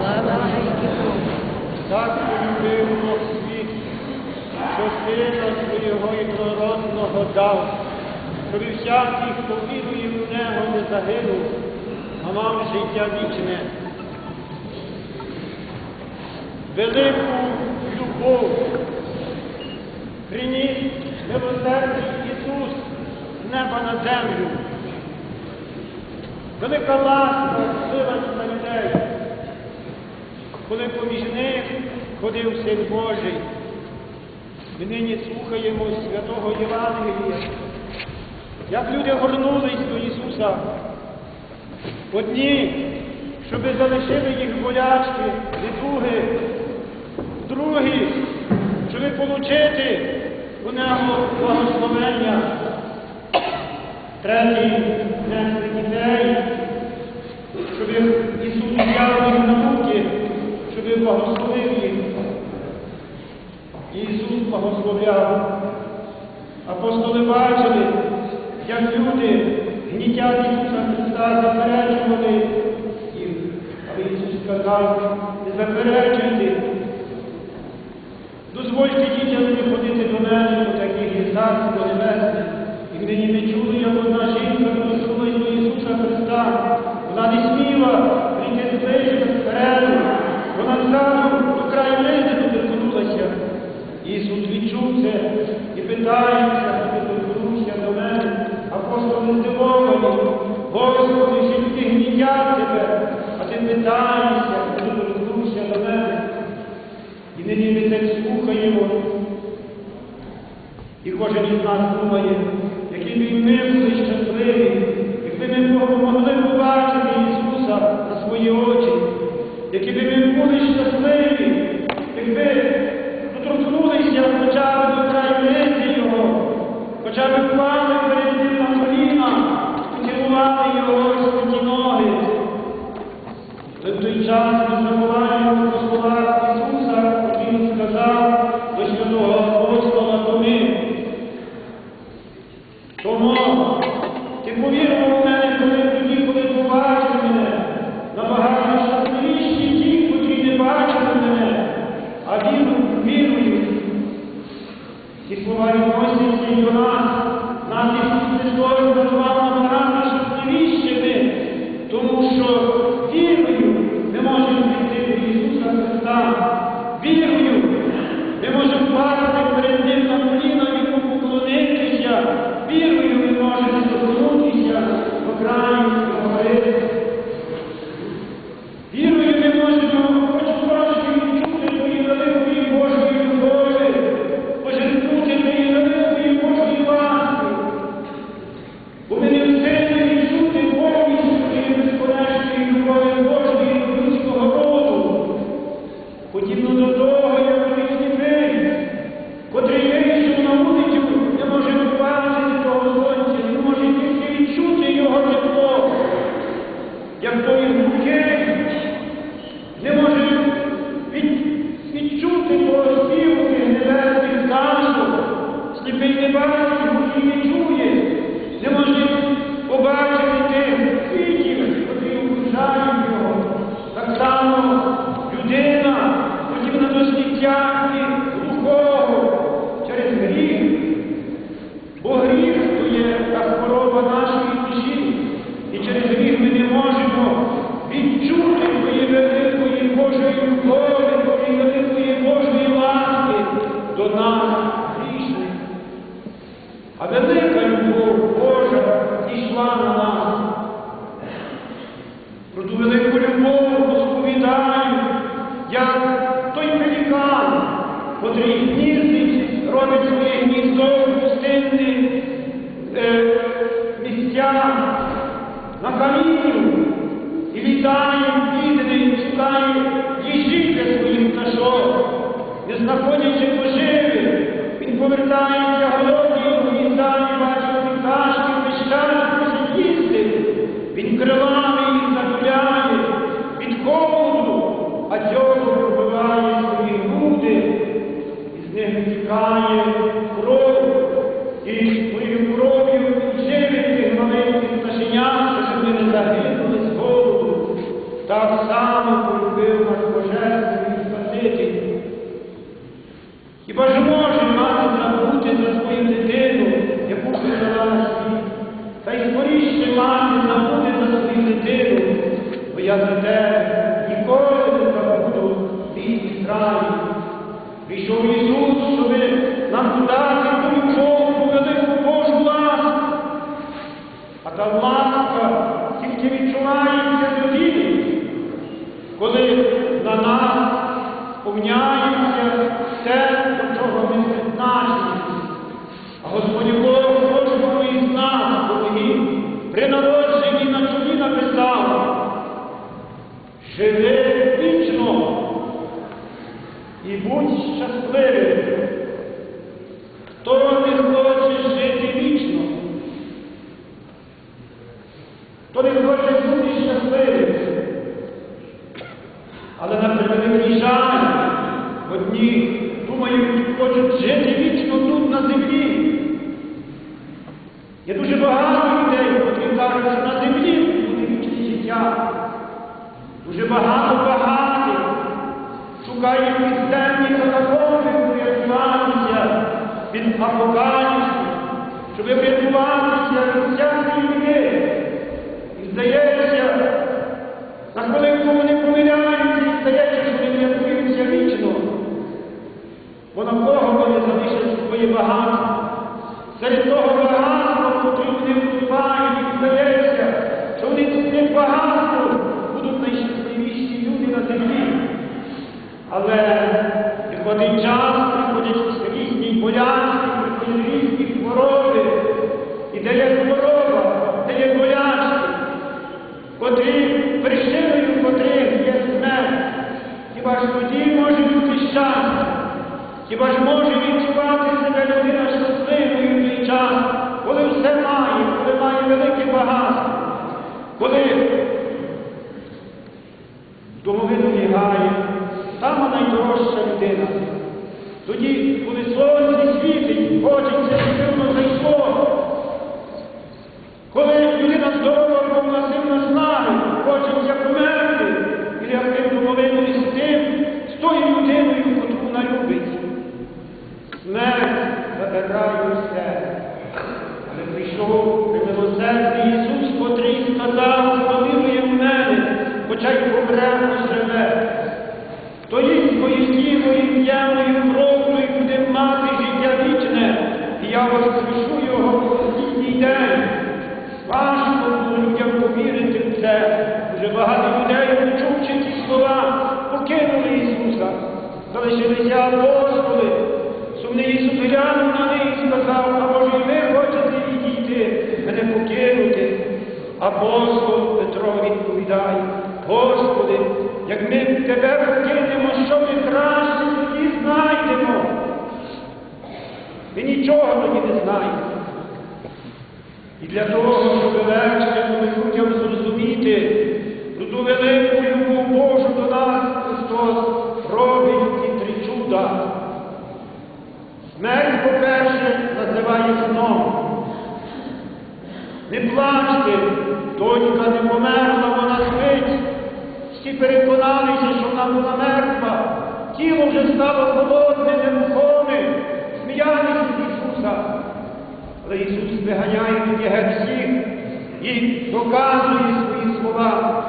Слава Богу. Так полюбив світ, що сина свого єдинородного дав, щоб всякий, хто вірує в нього, не загинув, а мав життя вічне. Велику любов приніс милосердний Ісус з неба на землю. Велика ласка злилась на людей коли поміж них ходив Син Божий. Ми нині слухаємо святого Євангелія, як люди горнулись до Ісуса. Одні, щоби залишили їх болячки, недуги, другі, щоби отримати у нього благословення, треті нести дітей, щоб Ісус взяв їх на щоб благословив їх. Ісус благословляв. Апостоли бачили, як люди гнітять Ісуса Христа, заперечували їх. Але Ісус сказав, не заперечуйте. Дозвольте дітям не ходити до мене, бо таких царство небесне. І нині ми чули, як одна жінка просунулась до Ісуса Христа. Вона не сміла прийти ближче спереду. Вона зразу до краю лизи доторкнулася. Ісус відчув це і питається, доторкнувся до мене. Апостоли здивовані. Господи, люди гнітять тебе, а ти питаєшся, доторкнувся до мене. І нині ми так слухаємо. І кожен із нас думає, які б ми були щасливі, якби ми могли побачити Ісуса на свої очі, які б ми були щасливі, якби доторкнулися хоча б до лиці Його, хоча б впали перед ним на коліна, поцілували Його святі ноги. Ми в той час ми забуваємо про punya ये बहार सिर्फ़ तो Ви нічого тоді не знаєте. І для того, щоб легше людям зрозуміти про ту велику любов Божу до нас, Христос робить ті три чуда. Смерть, по-перше, називає сном. Не плачте, донька не померла, вона спить. Всі переконалися, що вона була мертва. Тіло вже стало холодне, нерухоме, сміяне. Та Ісус виганяє від геть всіх і доказує свої слова,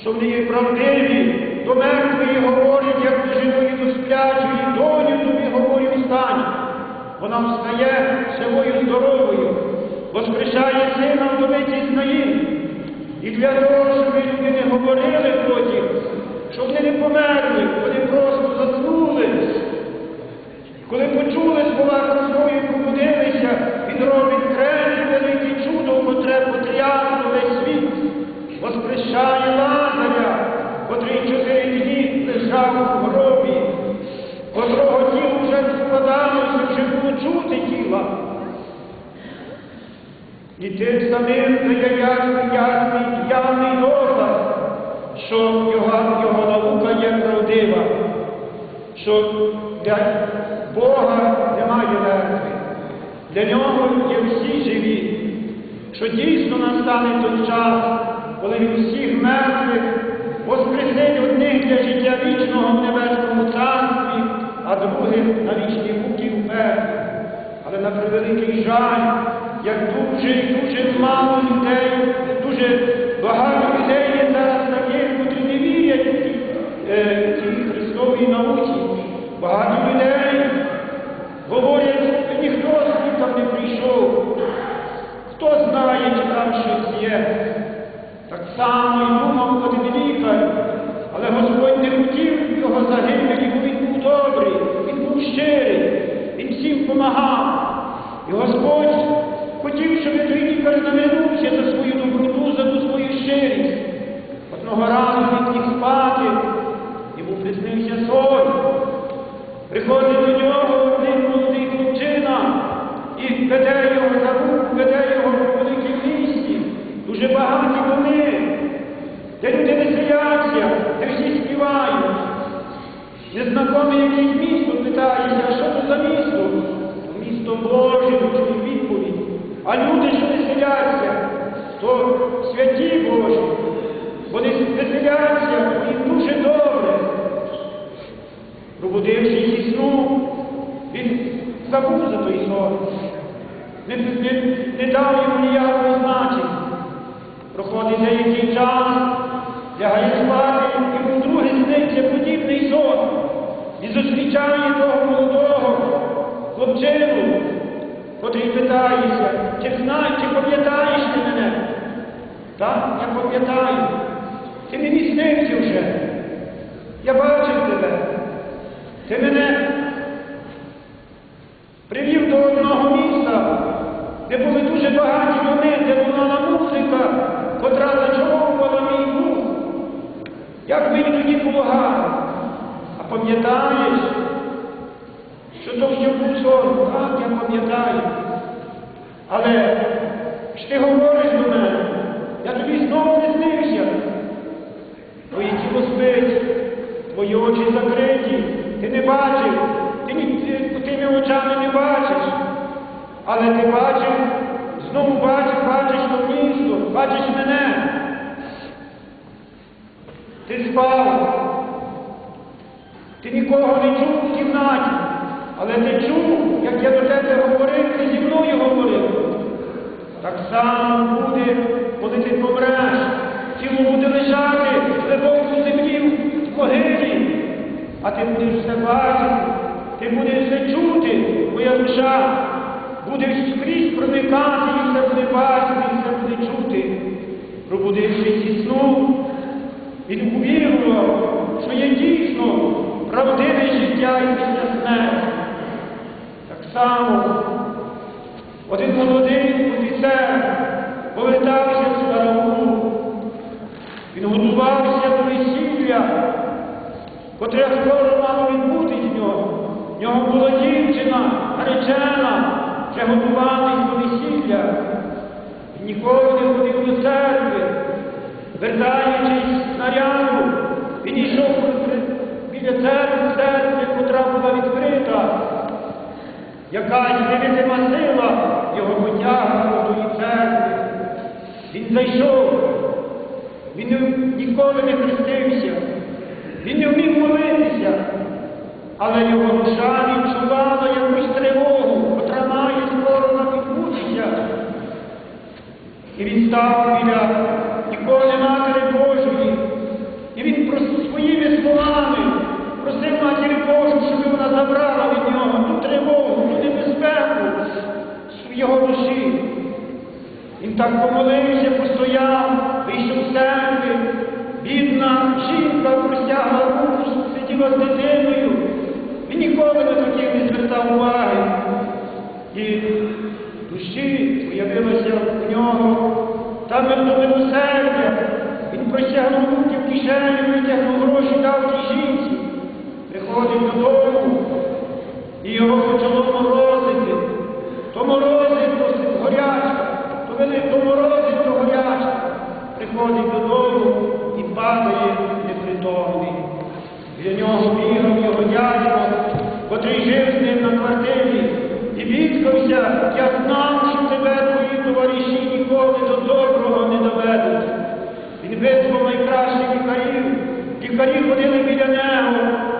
що вони є правдиві, до мертвої говорить, як до живої, до сплячої, доню тобі говорю встань. Вона встає живою здоровою, воскрешає сина вдовиці Ізнаїл. І для того, щоб ми цій Христовій науці. Багато людей говорять, що ніхто з там не прийшов. Хто знає, чи там щось є. Так само і думав один лікар, але Господь не хотів його загибелі, бо він був добрий, він був щирий, він всім помагав. І Господь хотів, щоб той лікар навернувся за свою доброту, за ту свою щирість. Одного разу він ліг спати, йому приснився сон. Приходить до нього один молодий хлопчина і веде його за руку, веде його по великій місті. Дуже багаті вони, де люди веселяться, де всі співають. Незнакомий якийсь місто питається, а що це за місто? Місто Боже, чує відповідь. А люди, що веселяться, то святі Божі. Вони веселяться, їм дуже добре. Пробудившись зі сну, він забув за той сон, не, не, не дав йому ніякого значення. Проходить деякий час, лягає спати, і вдруге сниться подібний сон. І зустрічає того молодого хлопчину, котрий питається, чи знаєш, чи пам'ятаєш ти мене? Так, я пам'ятаю. Ти мені снився вже. Я бачив тебе. Ти мене привів до одного міста, де були дуже багаті доми, де лунала музика, котра зачаровувала мій дух. Як мені тоді було гарно. А пам'ятаєш, що то все був сон? Так, я пам'ятаю. Але ж ти говориш до мене, я тобі знову не снився. Твоє тіло спить, твої очі закриті, ти не бачив, ти, ти тими очами не бачиш. Але ти бачив, знову бачиш, бачиш то місто, бачиш мене. Ти спав, ти нікого не чув в кімнаті, але ти чув, як я до тебе говорив, ти зі мною говорив. Так само буде, коли ти помреш, тіло буде лежати глибоко в землі, в могилі, а ти будеш все бачити, ти будеш все чути, твоя душа буде скрізь проникати, і все буде бачити, і все буде чути. Пробудившись зі сну, він увірував, що є дійсно правдиве життя і після смерті. Само один молодий офіцер повертався з Старому. Він готувався до весілля, котре скоро мало відбутись в нього. В нього була дівчина, наречена, вже готуватись до весілля. Він ніколи не ходив до церкви. Вертаючись з наряду, він йшов біля церкви, церкви, котра була відкрита. Якась невидима сила його потягнула до тої церкви. Він зайшов, він ніколи не хрестився, він не вмів молитися, але його душа відчувала якусь тривогу, котра має скоро нам відбутися. І він став біля ікони Матері Божої, і він прос- своїми словами просив Матір Божу, щоб вона забрала від нього ту тривогу, ту небезпеку з його душі. Він так помолився, постояв, вийшов з церкви. Бідна жінка простягла руку, сиділа з дитиною. Він ніколи на таких не звертав уваги. І в душі появилося в нього та милосердя. Він простягнув руки в кишеню, витягнув гроші, дав тій жінці. Приходить додому, і його почало морозити. То морозить, то горячка, то велико морозить, то горячка. Приходить додому і падає непритомний. Для нього бігав його дядько, котрий жив з ним на квартирі, і бідкався, я знав, що тебе твої товариші ніколи до доброго не доведуть. Він визвав найкращих лікарів, лікарі ходили біля нього,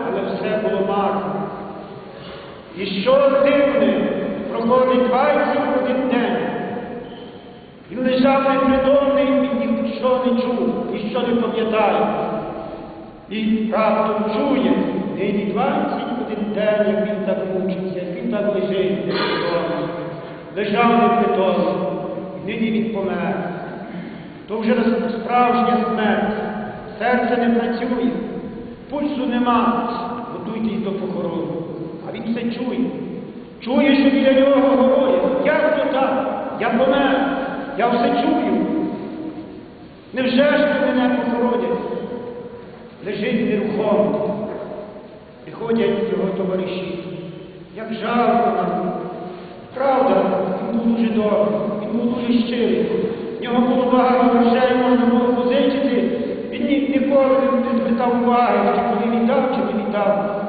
але все було марно. І що дивне, проходить 21 день. Він лежав непритомний і ніщо не чув, ніщо не пам'ятає. І раптом чує, нині 21 день, як він так мучиться, як він так лежить. Лежав непритомний, і нині він помер. То вже справжня смерть, серце не працює, пульсу нема, готуйтесь до похорону. А він все чує. Чує, що біля нього говорять, як то так? Я помер, я все чую. Невже ж ви мене похоронять? Лежить нерухомо. Приходять його товариші. Як жалко нам. Правда, він був дуже добрий, він був дуже щирий. В нього було багато грошей, можна було позичити. Він ні- ніколи не звертав уваги, чи коли віддав, чи не віддав.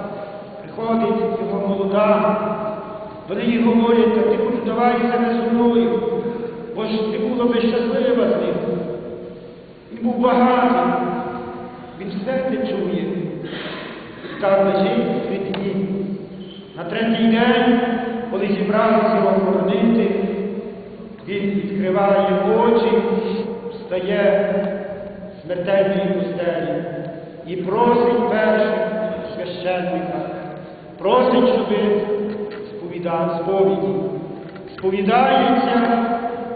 Приходить його молода, до неї говорять, так ти хоч давай себе зі мною, бо ж ти була би щаслива з ним. Він був багатий, він все це чує. І так лежить три дні. На третій день, коли зібралися його хоронити, він відкриває очі, встає з смертельної постелі і просить першого священника, просить, щоб сповідав сповіді. Сповідається,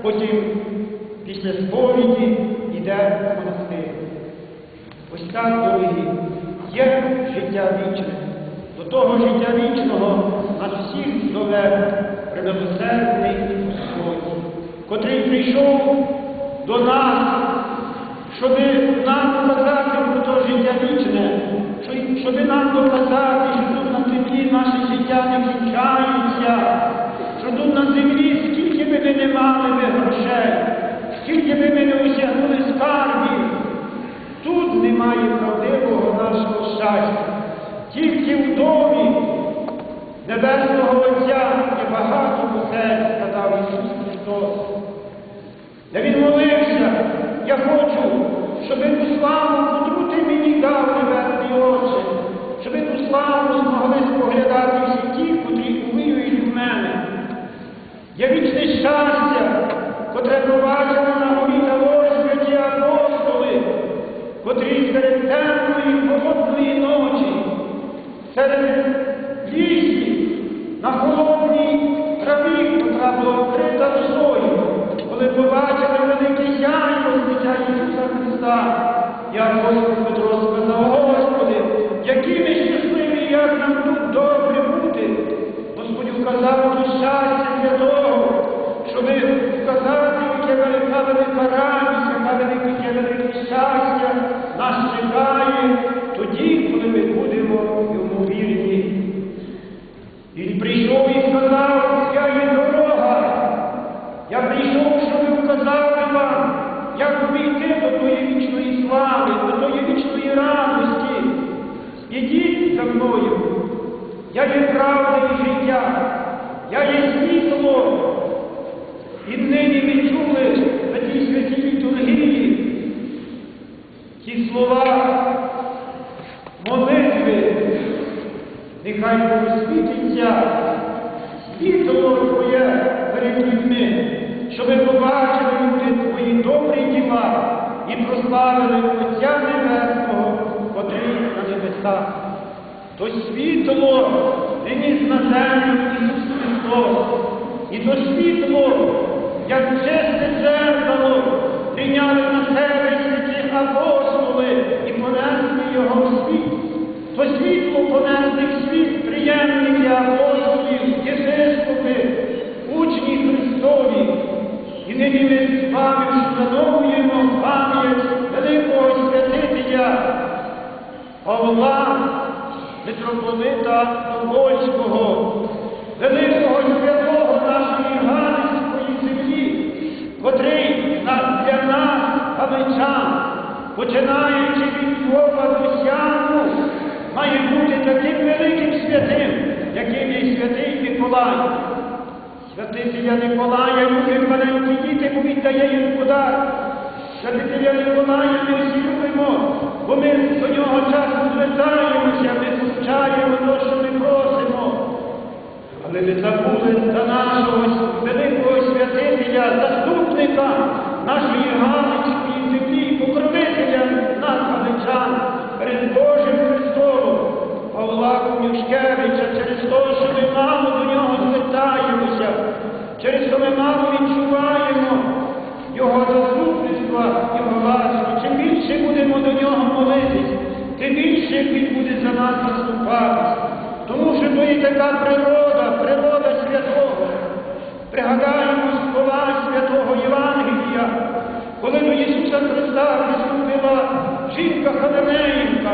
потім після сповіді йде в монастир. Ось так, дорогі, є життя вічне. До того життя вічного нас всіх зове предосердний Господь, котрий прийшов до нас, щоб нам показати про то життя вічне, щоб нам доказати, що тут на землі наше життя не кінчається, що тут на землі, скільки би ми не мали би грошей, скільки би ми не осягнули скарбів, Тут немає правдивого нашого щастя. Тільки в домі Небесного Отця є багато осель, сказав Ісус Христос. Де Він молився, я хочу, щоб ту славу, котру ти мені дав, небесний Отче, щоб ту славу змогли споглядати всі ті, котрі увіюють в мене. Є вічне щастя, котре пробачено на горі того святі апостоли, котрі серед темної холодної ночі, серед лісів, на холодній траві, котра була вкрита росою, коли побачили великий яйко Ісуса Христа, я апостол Правда і життя, я є світло. І нині ми чули на тій святій літургії ті слова молитви, нехай просвітиться світло Твоє перед людьми, щоб побачили люди Твої добрі діла і прославили Отця Небесного, котрий на небесах. То світло приніс на землю Ісус Христос. І то світло, як чисте дзеркало, прийняли на себе святі апостоли і понесли його в світ. То світло понесли в світ приємники апостолів, єпископи, учні Христові. І нині ми з вами вшановуємо пам'ять великого святителя Павла, митрополита Тобольського, великого святого нашої Галицької землі, котрий для нас, галичан, починаючи від Львова до має бути таким великим святим, яким є святий Миколай. Святителя Николая любить маленькі діти, бо він дає їм подарок. Святителя Николая ми всі любимо, бо ми до нього часом звертаємося, ми повчаємо що ми просимо. коли ви забули за нашого великого святителя, заступника нашої Галицької землі, покровителя нас, галичан, перед Божим Христом, Павла Комюшкевича, через те, що ми мало до нього звертаємося, через що ми мало відчуваємо його заступництва, його ласку. Чим більше будемо до нього молитись, тим більше він буде за нас заступатись. Тому що то є така природа, природа святого. Пригадаємо слова святого Євангелія, коли до Ісуса Христа приступила жінка Хананеївка,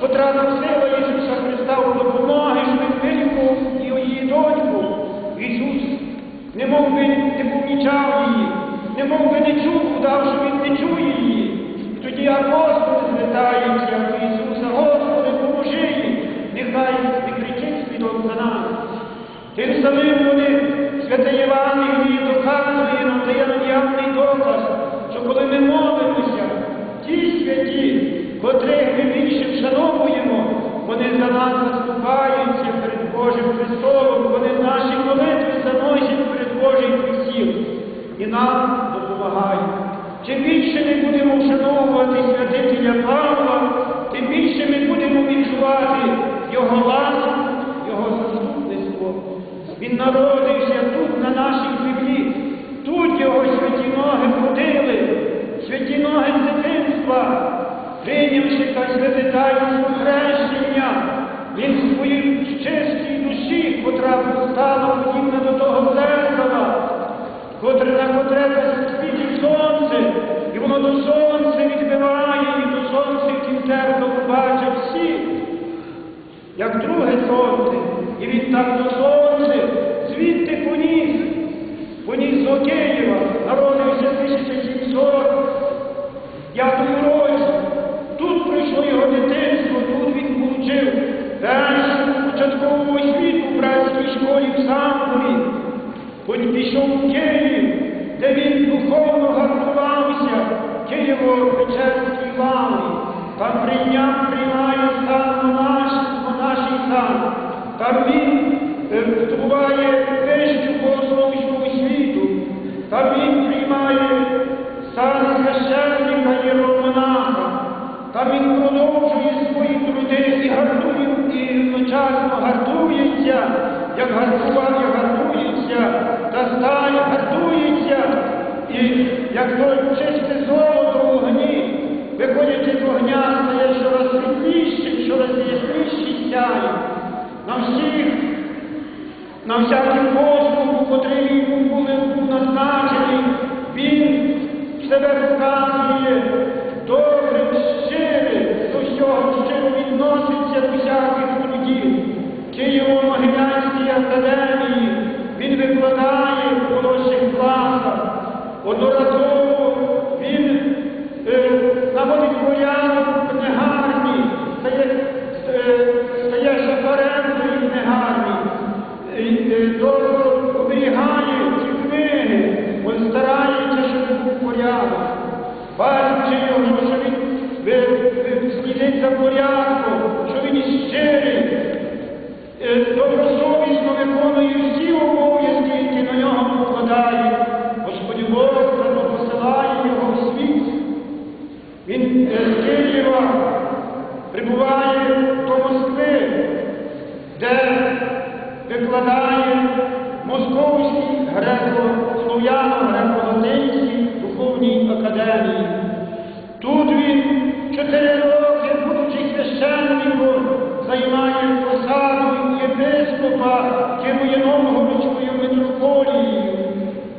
котра просила Ісуса Христа у допомоги, вилікував і її доньку. Ісус не мов би не помічав її, не мов би не чув, удав, що він не чує її. Тоді апостоли звертаються до Ісуса, Господи, поможи їй, нехай не кричить свідок за нами. Тим самим вони, святе Євангеліє доказує нам, дає нам явний доказ, що коли ми молимося, ті святі, котрих ми більше вшановуємо, вони за нас заступаються перед Божим Христом, вони наші молитви заносять перед Божий присіл і нам допомагають. Чим більше ми будемо вшановувати святителя Павла, тим більше ми будемо відчувати його ласку, його заступництво. Він народився тут, на нашій землі. Тут його святі ноги ходили, святі ноги з дитинства, прийнявши та святитайство хрещення, він в своїй чистій душі, котра стала подібна до того зеркала, котре на котре сонце, і воно до сонця відбиває, і до сонця зеркалу бачать всі як друге сонце, і він так до сонця, звідти поніс, поніс до Києва, народився 1705 році. Тут пройшло його дитинство, тут він получив першу початкову освіту в братській школі в Самбурі. Потім пішов у Київ, де він духовно Києво-Печерській лаві. Там прийняв, приймає стан монаший, монаший стан. Там він е, здобуває вищу богословську світу, Там він приймає стан священника єромонаха. Там він продовжує свої труди і гартує, і одночасно гартується, як гартував, як гартується, та стань гартується, і як то чисте золото в вогні, виходячи з вогня, стає щораз світлішим, щораз ясніший сяє. На всіх, на всяким послугу, котрий йому був назначений, він себе показує добрим, щирим, до всього щиро відноситься до всяких трудів. Києво-Могилянській академії він викладає в молодших класах. Одноразово він е, наводить порядок в книгарні, стає, е, стає шафарем цієї добре оберігає ці книги, він старається, щоб був порядок. Бачачи його, що він слідить за порядком, що він щирий, е, добросовісно виконує всі обов'язки, які на нього покладає. Господь Бог посилає його в світ. Він е, з Києва прибуває до Москви, де викладає Московській греко-слов'яно-греко-латинській духовній академії. Тут він чотири роки, будучи священником, займає посаду єпископа, керує Новгородською митрополією.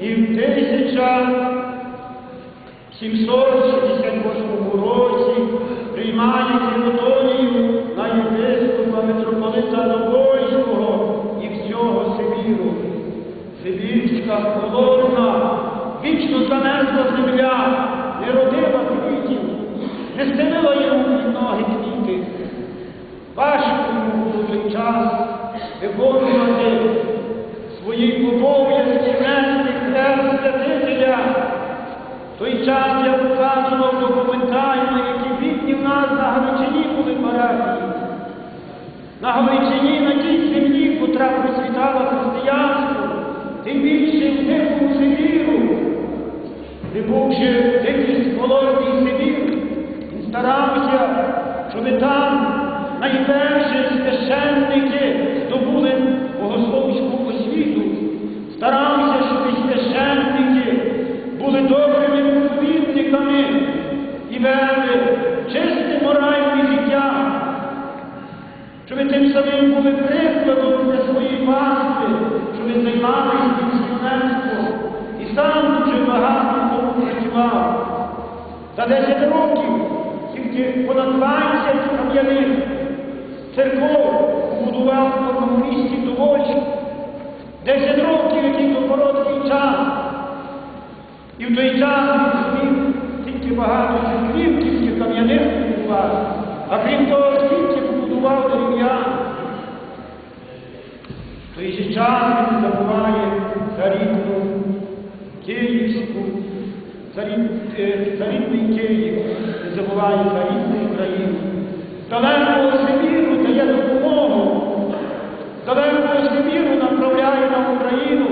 І в 1768 році приймає Холодна, вічно замерзла земля, не родила квітів, не стелила йому під ноги квіти. Важко йому в час виконувати свої обов'язки нести хрест святителя. В той час я показував документально, які бідні в нас на Галичині були парафії. на Галичині, на тій землі, котра просвітала християнство, тим більше в дикому Сибіру, прибувши в дикий холодний Сибір, він старався, щоб там найперші священники здобули богословську освіту, старався, щоб і священники були добрими проповідниками і вели чисте моральне життя, щоб тим самим були прикладом для своєї пастви, щоб займалися місіонерством. І сам дуже багато тому працював. За 10 років тільки понад 20 кам'яних церков побудував по комуністів довольчик. 10 років, який то короткий час. І в той час він зміг тільки багато церквів, тільки кам'яних побудувати, а крім того, скільки побудував дерев'ян. Той же час е, за рідний Київ, не забуває за рідну Україну. Далекого Сибіру дає допомогу, далекого Сибіру направляє на Україну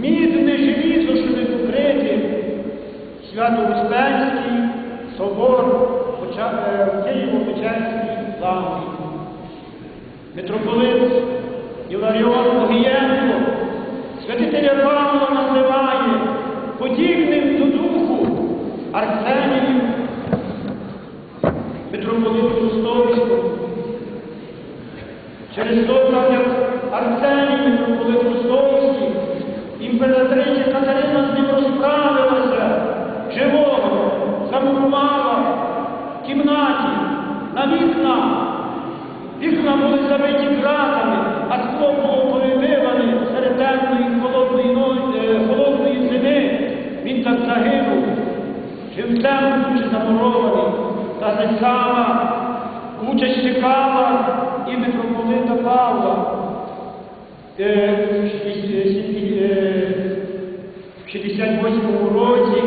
мідне желізо, щоб покрити Свято-Успенський собор Поча- е, в Києво-Печерській лаврі. Митрополит Іларіон Огієнко святителя Павла називає подібним Арсенію, митрополиту Ростовського. Через то, як Арсеній, митрополит Ростовський, імператриця Катерина з ним розправилася, живого, замурувала в кімнаті, на вікна. Вікна були забиті ґратами, а скло було живцем дуже замурований. Та не сама участь чекала і митрополита Павла. Е, в шість- е, сі- е, 68-му році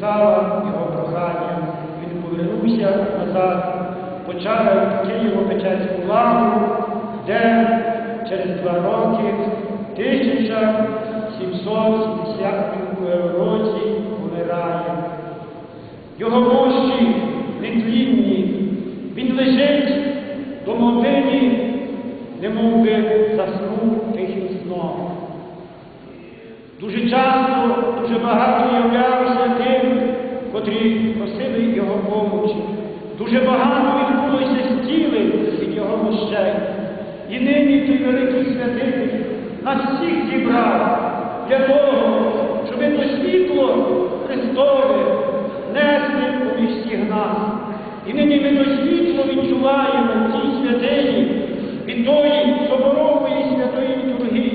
підписала його прохання. Він повернувся назад, почав Києво-Печерську лавру, де через два роки, 1770 році помирає. Його мощі нетлінні, він лежить до домовині, немов би заснув тихим сном. Дуже часто, дуже багато являвся тим, котрі просили його помочі. Дуже багато відбулося стілень від його мощей. І нині той великий святитель нас всіх зібрав для того, щоб то світло Христове несли поміж всіх нас. І нині ми то світло відчуваємо в цій святині від тої соборової святої літургії.